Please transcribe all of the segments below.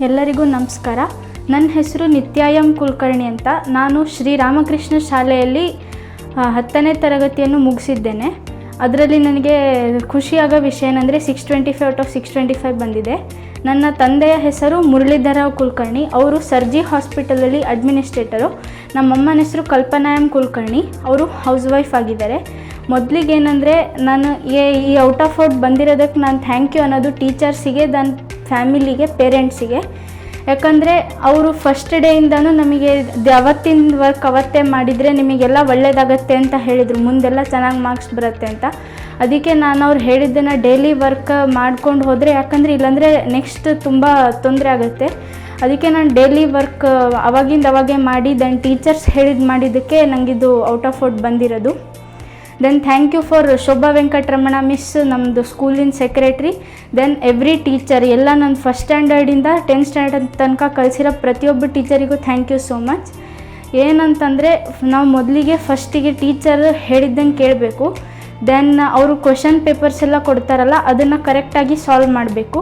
ಎಲ್ಲರಿಗೂ ನಮಸ್ಕಾರ. ನನ್ನ ಹೆಸರು ನಿತ್ಯಾಯಂ ಕುಲಕರ್ಣಿ ಅಂತ. ನಾನು ಶ್ರೀ ರಾಮಕೃಷ್ಣ ಶಾಲೆಯಲ್ಲಿ ಹತ್ತನೇ ತರಗತಿಯನ್ನು ಮುಗಿಸಿದ್ದೇನೆ. ಅದರಲ್ಲಿ ನನಗೆ ಖುಷಿಯಾಗೋ ವಿಷಯ ಏನಂದರೆ six twenty five out of six twenty five ಬಂದಿದೆ. ನನ್ನ ತಂದೆಯ ಹೆಸರು ಮುರಳೀಧರ ಕುಲಕರ್ಣಿ. ಅವರು ಸರ್ಜಿ ಹಾಸ್ಪಿಟಲಲ್ಲಿ ಅಡ್ಮಿನಿಸ್ಟ್ರೇಟರು. ನಮ್ಮಮ್ಮನ ಹೆಸರು ಕಲ್ಪನಾ ಎಂ ಕುಲಕರ್ಣಿ. ಅವರು ಹೌಸ್ ವೈಫ್ ಆಗಿದ್ದಾರೆ. ಮೊದಲಿಗೇನೆಂದರೆ ನಾನು ಈ- ಈ ಔಟ್ ಆಫ್ ಔಟ್ ಬಂದಿರೋದಕ್ಕೆ ನಾನು ಥ್ಯಾಂಕ್ ಯು ಅನ್ನೋದು ಟೀಚರ್ಸಿಗೆ ನನ್ನ ಫ್ಯಾಮಿಲಿಗೆ, ಪೇರೆಂಟ್ಸಿಗೆ. ಯಾಕಂದರೆ ಅವರು ಫಸ್ಟ್ ಡೇಯಿಂದನೂ ನಮಗೆ ಅವತ್ತಿನ ವರ್ಕ್ ಅವತ್ತೇ ಮಾಡಿದರೆ ನಿಮಗೆಲ್ಲ ಒಳ್ಳೆಯದಾಗತ್ತೆ ಅಂತ ಹೇಳಿದರು. ಮುಂದೆಲ್ಲ ಚೆನ್ನಾಗಿ ಮಾರ್ಕ್ಸ್ ಬರುತ್ತೆ ಅಂತ. ಅದಕ್ಕೆ ನಾನು ಅವ್ರು ಹೇಳಿದ್ದನ್ನು ಡೈಲಿ ವರ್ಕ್ ಮಾಡ್ಕೊಂಡು ಹೋದರೆ, ಯಾಕಂದರೆ ಇಲ್ಲಾಂದರೆ ನೆಕ್ಸ್ಟ್ ತುಂಬ ತೊಂದರೆ ಆಗುತ್ತೆ. ಅದಕ್ಕೆ ನಾನು ಡೈಲಿ ವರ್ಕ್ ಅವಾಗಿಂದ ಅವಾಗೇ ಮಾಡಿ ದೆನ್ ಟೀಚರ್ಸ್ ಹೇಳಿದ್ ಮಾಡಿದ್ದಕ್ಕೆ ನನಗಿದು ಔಟ್ ಆಫ್ ಔಟ್ ಬಂದಿರೋದು. Then thank you for Shobha Venkataramana miss ನಮ್ಮದು ಸ್ಕೂಲಿನ ಸೆಕ್ರೆಟ್ರಿ ದೆನ್ ಎವ್ರಿ ಟೀಚರ್ ಎಲ್ಲ ನನ್ನ ಫಸ್ಟ್ ಸ್ಟ್ಯಾಂಡರ್ಡಿಂದ ಟೆಂತ್ ಸ್ಟ್ಯಾಂಡರ್ಡ್ ತನಕ ಕಲಿಸಿರೋ ಪ್ರತಿಯೊಬ್ಬ ಟೀಚರಿಗೂ ಥ್ಯಾಂಕ್ ಯು ಸೋ ಮಚ್ ಏನಂತಂದರೆ, ನಾವು ಮೊದಲಿಗೆ ಫಸ್ಟಿಗೆ ಟೀಚರ್ ಹೇಳಿದ್ದಂಗೆ ಕೇಳಬೇಕು. ದೆನ್ ಅವರು ಕ್ವಶನ್ ಪೇಪರ್ಸ್ ಎಲ್ಲ ಕೊಡ್ತಾರಲ್ಲ, ಅದನ್ನು ಕರೆಕ್ಟಾಗಿ ಸಾಲ್ವ್ ಮಾಡಬೇಕು.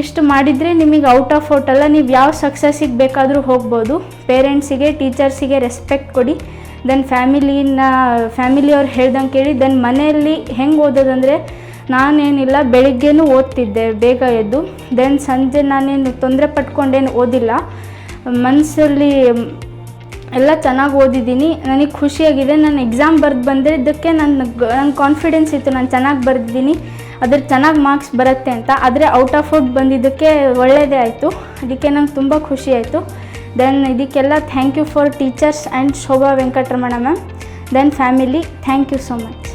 ಇಷ್ಟು ಮಾಡಿದರೆ ನಿಮಗೆ ಔಟ್ ಆಫ್ ಔಟ್ ಅಲ್ಲ ನೀವು ಯಾವ ಸಕ್ಸಸ್ಸಿಗೆ ಬೇಕಾದರೂ ಹೋಗ್ಬೋದು. ಪೇರೆಂಟ್ಸಿಗೆ ಟೀಚರ್ಸಿಗೆ ರೆಸ್ಪೆಕ್ಟ್ ಕೊಡಿ. ದೆನ್ ಫ್ಯಾಮಿಲಿನ ಫ್ಯಾಮಿಲಿಯವ್ರು ಹೇಳ್ದಂಗೆ ಕೇಳಿ ದೆನ್ ಮನೆಯಲ್ಲಿ ಹೆಂಗೆ ಓದೋದಂದರೆ ನಾನೇನಿಲ್ಲ, ಬೆಳಿಗ್ಗೆನೂ ಓದ್ತಿದ್ದೆ ಬೇಗ ಎದ್ದು. ದೆನ್ ಸಂಜೆ ನಾನೇನು ತೊಂದರೆ ಪಟ್ಕೊಂಡೇನು ಓದಿಲ್ಲ. ಮನಸ್ಸಲ್ಲಿ ಎಲ್ಲ ಚೆನ್ನಾಗಿ ಓದಿದ್ದೀನಿ. ನನಗೆ ಖುಷಿಯಾಗಿದೆ, ನಾನು ಎಕ್ಸಾಮ್ ಬರೆದು ಬಂದಿದ್ದಕ್ಕೆ ನನ್ನ ನನ್ನ ಕಾನ್ಫಿಡೆನ್ಸ್ ಇತ್ತು, ನಾನು ಚೆನ್ನಾಗಿ ಬರೆದಿದ್ದೀನಿ. ಅದ್ರ ಚೆನ್ನಾಗಿ ಮಾರ್ಕ್ಸ್ ಬರುತ್ತೆ ಅಂತ. ಆದರೆ ಔಟ್ ಆಫ್ ಔಟ್ ಬಂದಿದ್ದಕ್ಕೆ ಒಳ್ಳೆಯದೇ ಆಯಿತು. ಅದಕ್ಕೆ ನಂಗೆ ತುಂಬ ಖುಷಿ ಆಯಿತು. ದೆನ್ ಇದಕ್ಕೆಲ್ಲ thank you for teachers and Shobha Venkataramana ma'am then family thank you so much